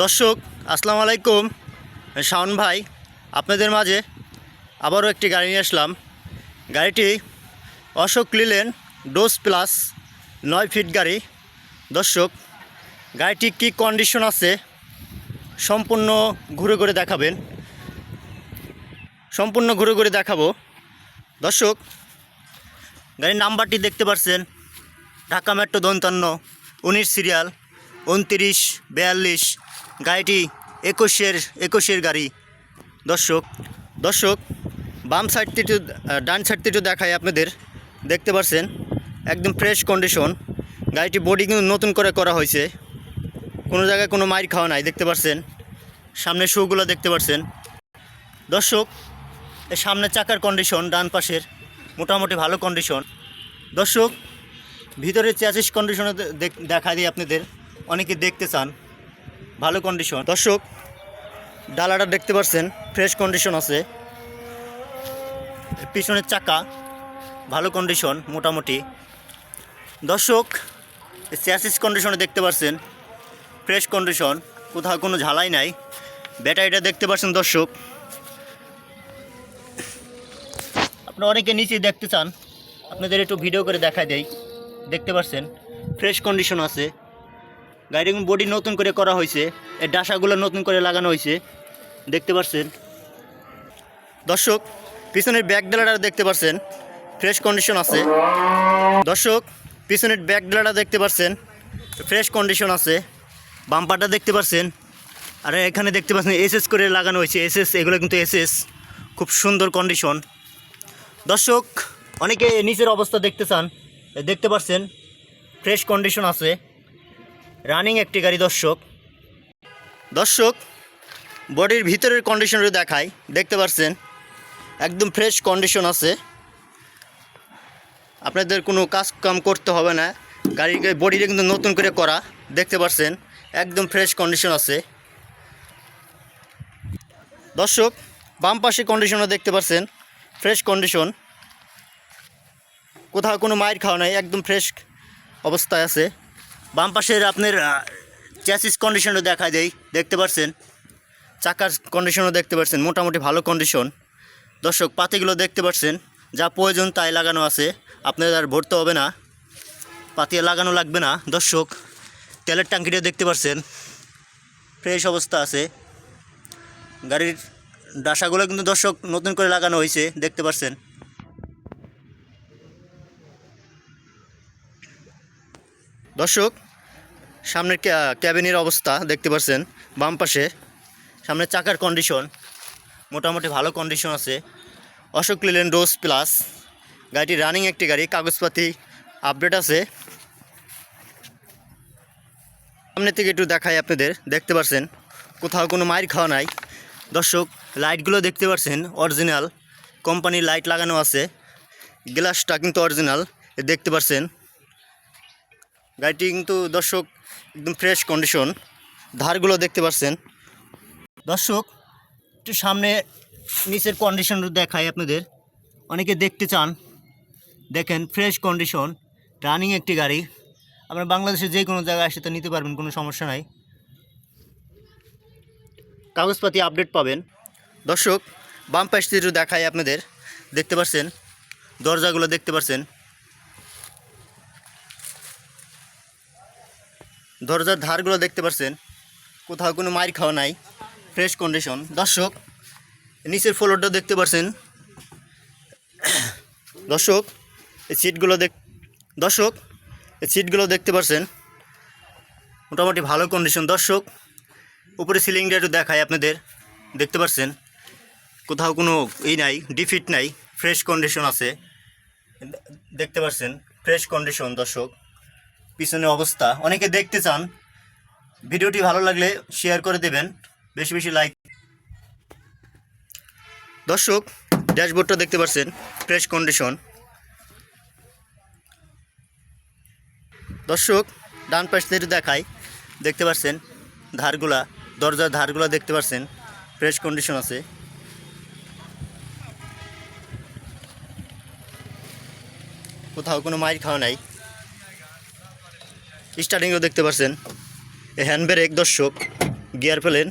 দর্শক, আসসালামু আলাইকুম। শাওন ভাই, আপনাদের মাঝে আবারও একটি গাড়ি নিয়ে আসলাম। গাড়িটি অশোক লিলেন ডোজ প্লাস নয় ফিট গাড়ি। দর্শক, গাড়িটি কি কন্ডিশন আছে সম্পূর্ণ ঘুরে ঘুরে দেখাবেন। সম্পূর্ণ ঘুরে ঘুরে দেখাবো। দর্শক, গাড়ির নাম্বারটি দেখতে পাচ্ছেন ঢাকা মেট্রো দন্তান্ন, উনিশ সিরিয়াল। উনতিরিশ, বিয়াল্লিশ, গাড়িটি একুশের একুশের গাড়ি। দর্শক দর্শক, বাম সাইড থেকে ডান সাইড থেকে দেখায় আপনাদের। দেখতে পাচ্ছেন একদম ফ্রেশ কন্ডিশন গাড়িটি বডি কিন্তু নতুন করে করা হয়েছে। কোনো জায়গায় কোনো মাইর খাওয়া নাই, দেখতে পাচ্ছেন সামনের শুগুলো দেখতে পাচ্ছেন দর্শক এর সামনের চাকার কন্ডিশন ডান পাশের, মোটামুটি ভালো কন্ডিশন দর্শক ভিতরে চ্যাসিস কন্ডিশনে দেখা দিই আপনাদের। অনেকে দেখতে চান, ভালো কন্ডিশন দর্শক, ডালাটা দেখতে পাচ্ছেন ফ্রেশ কন্ডিশন আছে। পিছনের চাকা, ভালো কন্ডিশন মোটামুটি। দর্শক চ্যাসিস কন্ডিশনে দেখতে পাচ্ছেন ফ্রেশ কন্ডিশন কোথাও কোনো ঝালাই নাই। ব্যাটারিটা দেখতে পাচ্ছেন দর্শক। আপনারা অনেকে নিচে দেখতে চান, আপনাদের একটু ভিডিও করে দেখা দেয় দেখতে পাচ্ছেন ফ্রেশ কন্ডিশন আছে। গাড়ির বডি নতুন করে করা হয়েছে। এর ডাসাগুলো নতুন করে লাগানো হয়েছে। দেখতে পাচ্ছেন দর্শক, পিছনের ব্যাক ডেলাটা দেখতে পাচ্ছেন ফ্রেশ কন্ডিশন আছে। দর্শক, পিছনের ব্যাক ডেলাটা দেখতে পাচ্ছেন ফ্রেশ কন্ডিশন আছে। বাম্পারটা দেখতে পাচ্ছেন আর এখানে দেখতে পাচ্ছেন এসএস করে লাগানো হয়েছে। এসএস এগুলো কিন্তু এসএস খুব সুন্দর কন্ডিশন দর্শক, অনেকে নিচের অবস্থা দেখতে চান। দেখতে পাচ্ছেন ফ্রেশ কন্ডিশন আছে। রানিং একটি গাড়ি, দর্শক। দর্শক, বডির ভিতরের কন্ডিশনটা দেখাই। দেখতে পাচ্ছেন, একদম ফ্রেশ কন্ডিশন আছে। আপনাদের কোনো কাজ কাম করতে হবে না। গাড়ির বডিটা কিন্তু নতুন করে করা। দেখতে পাচ্ছেন, একদম ফ্রেশ কন্ডিশন আছে। দর্শক, বাম পাশে কন্ডিশনও দেখতে পাচ্ছেন ফ্রেশ কন্ডিশন কোথাও কোনো মায়ের খাওয়া নাই, একদম ফ্রেশ অবস্থায় আছে। বাম পাশের আপনার চ্যাসিস কন্ডিশনও দেখা দেয় দেখতে পাচ্ছেন চাকার কন্ডিশনও দেখতে পাচ্ছেন মোটামুটি ভালো কন্ডিশন দর্শক, পাতিগুলো দেখতে পাচ্ছেন যা প্রয়োজন তাই লাগানো আছে। আপনাদের আর ভরতে হবে না পাতিয়ে লাগানো লাগবে না। দর্শক, তেলের ট্যাঙ্কিটা দেখতে পাচ্ছেন ফ্রেশ অবস্থা আছে। গাড়ির ডাসাগুলো কিন্তু দর্শক নতুন করে লাগানো হয়েছে, দেখতে পাচ্ছেন দর্শক, সামনের ক্যাবিনের অবস্থা দেখতে পাচ্ছেন বাম পাশে। সামনের চাকার কন্ডিশন মোটামুটি ভালো কন্ডিশন আছে। অশোক লিলেন রোজ প্লাস গাড়িটি রানিং একটি গাড়ি, কাগজপাতি আপডেট আছে। সামনে থেকে একটু দেখাই আপনাদের, দেখতে পাচ্ছেন কোথাও কোনো মাইর খাওয়া নাই। দর্শক লাইটগুলো দেখতে পাচ্ছেন অরিজিনাল কোম্পানির লাইট লাগানো আছে। গ্লাসটা কিন্তু অরিজিনাল দেখতে পাচ্ছেন গাড়িটি কিন্তু দর্শক একদম ফ্রেশ কন্ডিশন ধারগুলো দেখতে পাচ্ছেন। দর্শক, একটু সামনে নিচের কন্ডিশন দেখায় আপনাদের। অনেকে দেখতে চান। দেখেন ফ্রেশ কন্ডিশন রানিং একটি গাড়ি। আপনার বাংলাদেশে যে কোনো জায়গায় তো নিতে পারবেন, কোনো সমস্যা নাই। কাগজপাতি আপডেট পাবেন। দর্শক, বাম পাশ দেখায় আপনাদের। দেখতে পাচ্ছেন, দরজাগুলো দেখতে পাচ্ছেন। দরজার ধারগুলো দেখতে পাচ্ছেন কোথাও কোনো মাইর খাওয়া নাই ফ্রেশ কন্ডিশন দর্শক, নিচের ফ্লোরটা দেখতে পাচ্ছেন দর্শক, এই সিটগুলো দেখ দর্শক, এই সিটগুলো দেখতে পাচ্ছেন মোটামুটি ভালো কন্ডিশন দর্শক, উপরে সিলিংটা একটু দেখায় আপনাদের। দেখতে পাচ্ছেন কোথাও কোনো ই নাই ডিফিট নাই ফ্রেশ কন্ডিশন আছে। দেখতে পাচ্ছেন ফ্রেশ কন্ডিশন দর্শক। পিছনে অবস্থা। অনেকে দেখতে চান। ভিডিওটি ভালো লাগলে শেয়ার করে দেবেন। বেশি বেশি লাইক দর্শক, ড্যাশবোর্ডটা দেখতে পাচ্ছেন ফ্রেশ কন্ডিশন দর্শক, ডান পাশ থেকে দেখাই, দেখতে পাচ্ছেন, ধারগুলা, দরজার ধারগুলা দেখতে পাচ্ছেন ফ্রেশ কন্ডিশন আছে। কোথাও কোনো মাইর খাওয়া নাই। স্টার্টিংও দেখতে পাচ্ছেন হ্যান্ড ব্রেক, দর্শক, গিয়ার পেলেন।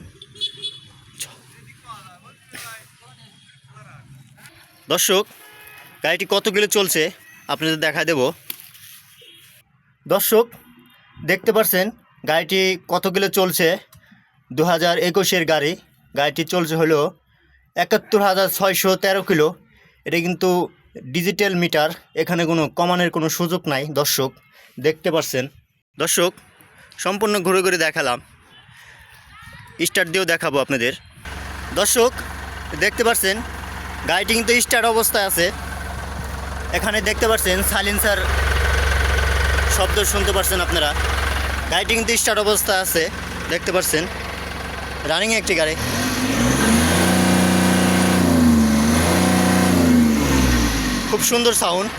দর্শক, গাড়িটি কত কিলো চলছে, আপনাদের দেখা দেব। দর্শক, দেখতে পাচ্ছেন গাড়িটি কত কিলো চলছে দু হাজার একুশের গাড়ি। গাড়িটি চলছে হলো একাত্তর হাজার ছয়শো তেরো কিলো। এটা কিন্তু ডিজিটাল মিটার, এখানে কোনো কমানোর কোনো সুযোগ নাই, দর্শক, দেখতে পাচ্ছেন দর্শক, সম্পূর্ণ ঘুরে ঘুরে দেখালাম। স্টার্ট দিয়েও দেখাবো আপনাদের। দর্শক, দেখতে পাচ্ছেন গাড়িটি কিন্তু স্টার্ট অবস্থায় আছে। এখানে দেখতে পাচ্ছেন সাইলেন্সার শব্দ শুনতে পাচ্ছেন আপনারা। গাড়িটি কিন্তু স্টার্ট অবস্থায় আছে, দেখতে পাচ্ছেন রানিং একটি গাড়ি। খুব সুন্দর সাউন্ড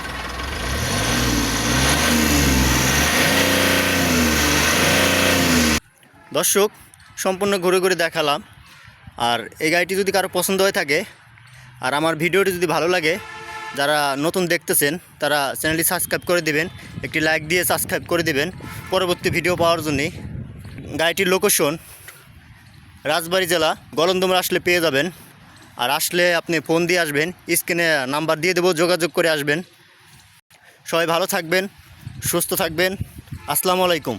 দর্শক, সম্পূর্ণ ঘুরে ঘুরে দেখালাম। আর এই গাড়িটি যদি কারও পছন্দ হয়ে থাকে, আর আমার ভিডিওটি যদি ভালো লাগে, যারা নতুন দেখতেছেন, তারা চ্যানেলটি সাবস্ক্রাইব করে দিবেন, একটি লাইক দিয়ে সাবস্ক্রাইব করে দিবেন। পরবর্তী ভিডিও পাওয়ার জন্যে গাড়িটির লোকেশন রাজবাড়ী জেলা গলন্দমর আসলে পেয়ে যাবেন। আর আসলে আপনি ফোন দিয়ে আসবেন, স্ক্রিনে নাম্বার দিয়ে দেবো, যোগাযোগ করে আসবেন। সবাই ভালো থাকবেন, সুস্থ থাকবেন। আসসালামু আলাইকুম।